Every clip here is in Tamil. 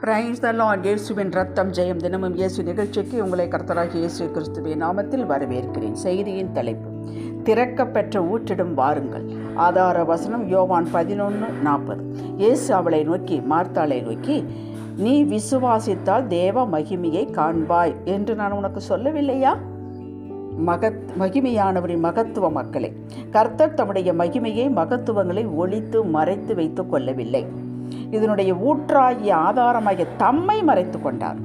பிரைஸ் த லார்ட் இயேசுவின் ரத்தம் ஜெயம் தினமும் இயேசு நிகழ்ச்சிக்கு உங்களை கர்த்தராக இயேசு கிறிஸ்துவின் நாமத்தில் வரவேற்கிறேன். செய்தியின் தலைப்பு திறக்கப்பெற்ற ஊற்றிடும் வாருங்கள். ஆதார வசனம் யோவான் பதினொன்று நாற்பது. இயேசு அவளை நோக்கி மார்த்தாளை நோக்கி நீ விசுவாசித்தால் தேவ மகிமையை காண்பாய். என்று நான் உனக்கு சொல்லவில்லையா? மகத் மகிமையானவரின் மகத்துவ மக்களை. கர்த்தர் தம்முடைய மகிமையை மகத்துவங்களை ஒழித்து மறைத்து வைத்துக் கொள்ளவில்லை. இதனுடைய ஊற்றாகிய ஆதாரமாகிய தம்மை மறைத்து கொண்டார்.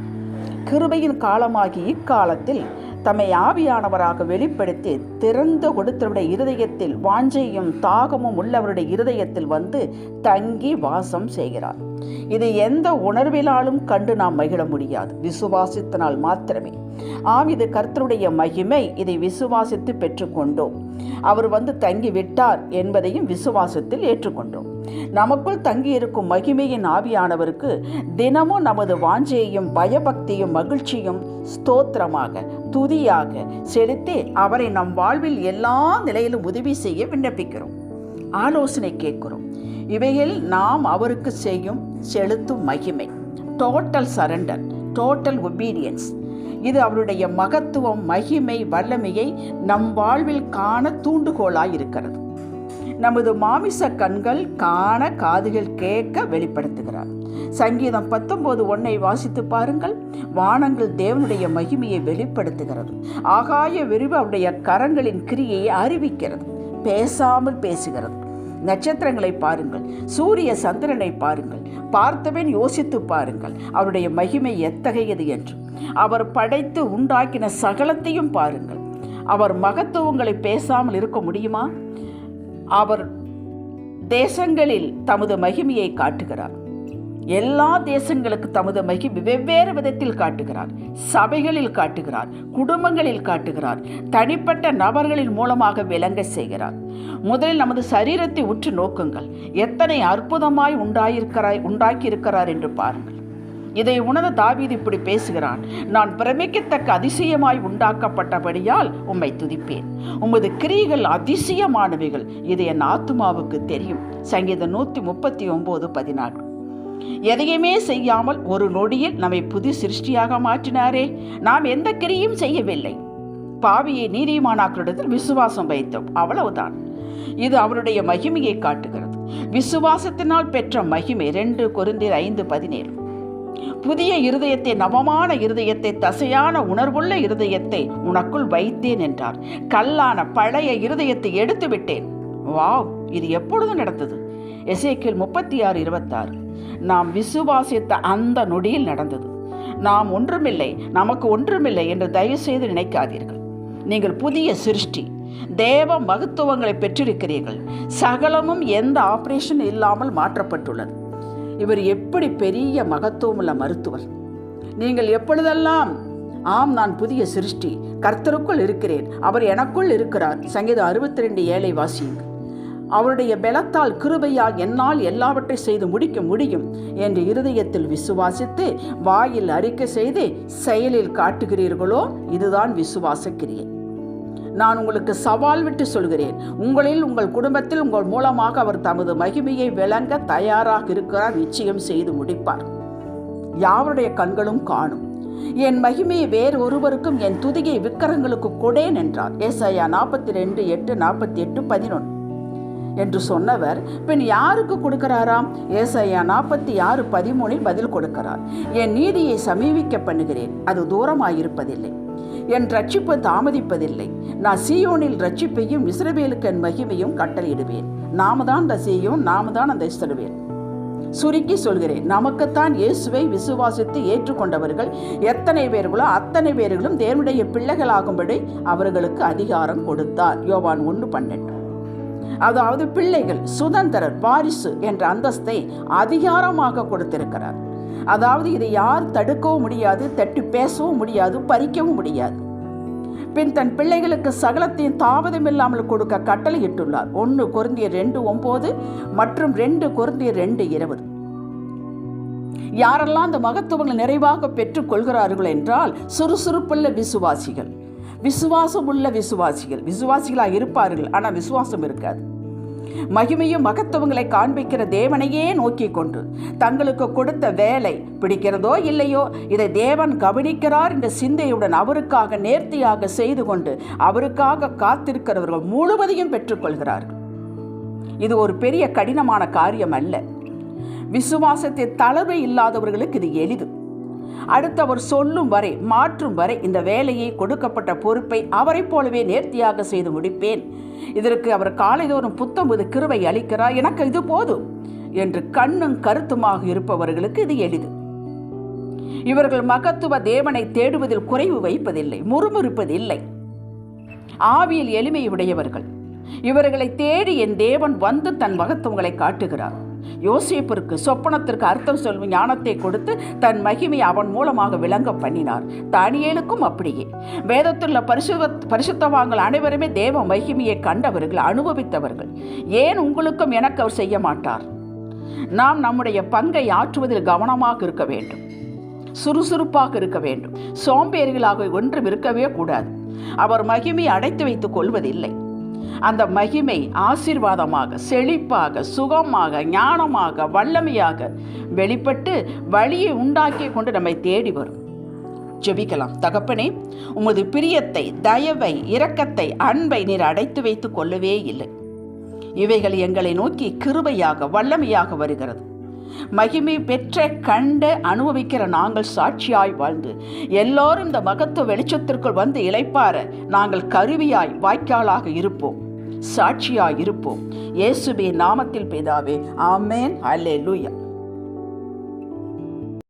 கிருபையின் காலமாகி இக்காலத்தில் தம்மை ஆவியானவராக வெளிப்படுத்தி திறந்து கொடுத்தவருடைய இருதயத்தில் வாஞ்சையும் தாகமும் உள்ளவருடைய இருதயத்தில் வந்து தங்கி வாசம் செய்கிறார். இது எந்த உணர்விலாலும் கண்டு நாம் மகிழ முடியாது. விசுவாசித்தனால் மாத்திரமே. ஆம் இது கர்த்தருடைய மகிமை. இதை விசுவாசித்து பெற்றுக்கொண்டோம். அவர் வந்து தங்கி விட்டார் என்பதையும் விசுவாசத்தில் ஏற்றுக்கொண்டோம். நமக்குள் தங்கியிருக்கும் மகிமையின் ஆவியானவருக்கு தினமும் நமது வாஞ்சையையும் பயபக்தியும் மகிழ்ச்சியும் ஸ்தோத்திரமாக துதியாக செலுத்தி அவரை நம் வாழ்வில் எல்லா நிலையிலும் உதவி செய்ய விண்ணப்பிக்கிறோம். ஆலோசனை கேட்கிறோம். இவையில் நாம் அவருக்கு செய்யும் செலுத்தும் மகிமை. டோட்டல் சரண்டர் டோட்டல் ஒபீடியன்ஸ் இது அவருடைய மகத்துவம் மகிமை வல்லமையை நம் வாழ்வில் காண தூண்டுகோலாய் இருக்கிறது நமது மாமிச கண்கள் காண காதுகள் கேட்க வெளிப்படுத்துகிறார். சங்கீதம் பத்தொன்பது ஒன்னை வாசித்து பாருங்கள். வானங்கள் தேவனுடைய மகிமையை வெளிப்படுத்துகிறது. ஆகாய விரிவு அவருடைய கரங்களின் கிரியையை அறிவிக்கிறது. பேசாமல் பேசுகிறது. நட்சத்திரங்களை பாருங்கள். சூரிய சந்திரனை பாருங்கள். பார்த்தவன் யோசித்து பாருங்கள். அவருடைய மகிமை எத்தகையது என்று. அவர் படைத்து உண்டாக்கின சகலத்தையும் பாருங்கள். அவர் மகத்துவங்களை பேசாமல் இருக்க முடியுமா? அவர் தேசங்களில் தமது மகிமையை காட்டுகிறார். எல்லா தேசங்களுக்கு தமது மகிமை வெவ்வேறு விதத்தில் காட்டுகிறார். சபைகளில் காட்டுகிறார் குடும்பங்களில் காட்டுகிறார் தனிப்பட்ட நபர்களின் மூலமாக விளங்க செய்கிறார். முதலில் நமது சரீரத்தை உற்று நோக்குங்கள். எத்தனை அற்புதமாய் உண்டாயிருக்கிறாய் உண்டாக்கியிருக்கிறார் என்று பாருங்கள். இதை உணர்ந்த தாவீது இப்படி பேசுகிறான் நான் பிரமிக்கத்தக்க அதிசயமாய் உண்டாக்கப்பட்டபடியால் உம்மை துதிப்பேன். உமது கிரிகள் அதிசயமானவைகள். இது என் ஆத்துமாவுக்கு தெரியும். சங்கீதம் நூற்றி முப்பத்தி ஒம்பது பதினான்கு. எதையுமே செய்யாமல் ஒரு நொடியில் நம்மை புது சிருஷ்டியாக மாற்றினாரே. நாம் எந்த கிரியும் செய்யவில்லை. பாவியை நீதிமானாக்களிடத்தில் விசுவாசம் வைத்தோம். அவ்வளவுதான். இது அவருடைய மகிமையை காட்டுகிறது. விசுவாசத்தினால் பெற்ற மகிமை ரெண்டு குருந்தில் ஐந்து பதினேழு. புதிய இருதயத்தை நவமான இருதயத்தை தசையான உணர்வுள்ள இருதயத்தை உனக்குள் வைத்தேன் என்றார். கல்லான பழைய இருதயத்தை எடுத்து விட்டேன் வாவ் இது எப்பொழுது நடந்தது? எசேக்கில் முப்பத்தி ஆறு இருபத்தாறு. நாம் விசுவாசித்த அந்த நொடியில் நடந்தது. நாம் ஒன்றுமில்லை நமக்கு ஒன்றுமில்லை என்று தயவு செய்து நினைக்காதீர்கள். நீங்கள் புதிய சிருஷ்டி தேவ மகத்துவங்களை பெற்றிருக்கிறீர்கள். சகலமும் எந்த ஆபரேஷன் இல்லாமல் மாற்றப்பட்டுள்ளது. இவர் எப்படி பெரிய மகத்துவமுள்ள மருத்துவர்? நீங்கள் எப்பொழுதெல்லாம் ஆம் நான் புதிய சிருஷ்டி கர்த்தருக்குள் இருக்கிறேன் அவர் எனக்குள் இருக்கிறார் சங்கீதம் அறுபத்தி ரெண்டு ஏழை வாசியுங்கள். அவருடைய பலத்தால் கிருபையால் என்னால் எல்லாவற்றை செய்து முடிக்க முடியும் என்று இருதயத்தில் விசுவாசித்து வாயில் அறிக்கை செய்து செயலில் காட்டுகிறீர்களோ இதுதான் விசுவாச கிரியை நான் உங்களுக்கு சவால் விட்டு சொல்கிறேன். உங்களில் உங்கள் குடும்பத்தில் உங்கள் மூலமாக அவர் தமது மகிமையை விளங்க தயாராக இருக்கிறார் நிச்சயம் செய்து முடிப்பார். யாவருடைய கண்களும் காணும். என் மகிமையை வேறு ஒருவருக்கும் என் துதிகை விக்கிரங்களுக்கு கொடேன் என்றார். ஏசாயா நாற்பத்தி ரெண்டு எட்டு நாற்பத்தி எட்டு பதினொன்று. என்று சொன்னவர் பின் யாருக்கு கொடுக்கிறாராம்? ஏசையா நாற்பத்தி ஆறு பதிமூணில் பதில் கொடுக்கிறார். என் நீதியை சமீபிக்க பண்ணுகிறேன் அது தூரமாயிருப்பதில்லை. என் ரட்சிப்பு தாமதிப்பதில்லை. நான் சீயோனில் ரட்சிப்பையும் இஸ்ரவேலுக்கு என் மகிமையும் கட்டளையிடுவேன். நாம தான் அந்த சீயோன் நாம தான் அந்த இஸ்ரவேல். சுருக்கி சொல்கிறேன் நமக்குத்தான் இயேசுவை விசுவாசித்து ஏற்றுக்கொண்டவர்கள் எத்தனை பேர்களோ அத்தனை பேர்களும் தேவனுடைய பிள்ளைகளாகும்படி அவர்களுக்கு அதிகாரம் கொடுத்தார். யோவான் ஒன்று பன்னெண்டு. அதாவது பிள்ளைகள் சுதந்திரர் வாரிசு என்ற அந்தஸ்தை அதிகாரமாக கொடுத்திருக்கிறார். அதாவது இதை யார் தடுக்கவும் முடியாது தட்டி பேசவும் முடியாது பறிக்கவும் முடியாது. பின் தன் பிள்ளைகளுக்கு சகலத்தையும் தாமதமில்லாமல் கொடுக்க கட்டளையிட்டுள்ளார். ஒன்று குருந்திய ரெண்டு ஒன்பது மற்றும் ரெண்டு குருந்திய ரெண்டு இருபது. யாரெல்லாம் அந்த மகத்துவங்களை நிறைவாக பெற்றுக் கொள்கிறார்கள் என்றால் சுறுசுறுப்புள்ள விசுவாசிகள். விசுவாசம் உள்ள விசுவாசிகள். விசுவாசிகளாக இருப்பார்கள் ஆனால் விசுவாசம் இருக்காது. மகிமையும் மகத்துவங்களை காண்பிக்கிற தேவனையே நோக்கி கொண்டு தங்களுக்கு கொடுத்த வேலை பிடிக்கிறதோ இல்லையோ இதை தேவன் கவனிக்கிறார் என்ற சிந்தையுடன் அவருக்காக நேர்த்தியாக செய்து கொண்டு அவருக்காக காத்திருக்கிறவர்கள் முழுவதையும் பெற்றுக்கொள்கிறார்கள் இது ஒரு பெரிய கடினமான காரியம் அல்ல. விசுவாசத்தை தளர்வு இல்லாதவர்களுக்கு இது எளிது. அடுத்தவர் சொல்லும் வரை மாற்றும் வரை இந்த வேலையை கொடுக்கப்பட்ட பொறுப்பை அவரைப் போலவே நேர்த்தியாக செய்து முடிப்பேன். இதற்கு அவர் காலைதோறும் புத்தம்புது கிருவை அளிக்கிறார். எனக்கு இது போதும் என்று கண்ணும் கருத்துமாக இருப்பவர்களுக்கு இது எளிது. இவர்கள் மகத்துவ தேவனை தேடுவதில் குறைவு வைப்பதில்லை முறுமுறுப்பதில்லை. ஆவியில் எளிமை உடையவர்கள். இவர்களை தேடி என் தேவன் வந்து தன் மகத்துவங்களை காட்டுகிறார். யோசிப்பிற்கு சொப்பனத்திற்கு அர்த்தம் சொல்லும் ஞானத்தை கொடுத்து தன் மகிமை அவன் மூலமாக விளங்க பண்ணினார். தானியேலுக்கும் அப்படியே. வேதத்துள்ள பரிசுத்த பரிசுத்தவாங்கள் அனைவருமே தேவ மகிமையை கண்டவர்கள் அனுபவித்தவர்கள். ஏன் உங்களுக்கும் எனக்கு அவர் செய்ய மாட்டார்? நாம் நம்முடைய பங்கை ஆற்றுவதில் கவனமாக இருக்க வேண்டும். சுறுசுறுப்பாக இருக்க வேண்டும். சோம்பேறிகளாக ஒன்றும் இருக்கவே கூடாது. அவர் மகிமை அடைத்து வைத்துக் கொள்வதில்லை. அந்த மகிமை ஆசீர்வாதமாக செழிப்பாக சுகமாக ஞானமாக வல்லமையாக வெளிப்பட்டு வழியை உண்டாக்கி கொண்டு நம்மை தேடி வரும். ஜெபிக்கலாம். தகப்பனே உமது பிரியத்தை தயவை இரக்கத்தை அன்பை நீர் அடைத்து வைத்துக் கொள்ளவே இல்லை. இவைகள் எங்களை நோக்கி கிருபையாக வல்லமையாக வருகிறது. மகிமை பெற்ற கண்ட அனுபவிக்கிற நாங்கள் சாட்சியாய் வாழ்ந்து எல்லோரும் இந்த மகத்துவ வெளிச்சத்திற்குள் வந்து இழைப்பார நாங்கள் கருவியாய் வாய்க்காலாக இருப்போம். சாட்சியாய் இருப்போம். இயேசுபி நாமத்தில் பிதாவே ஆமேன். அல்லே லூயா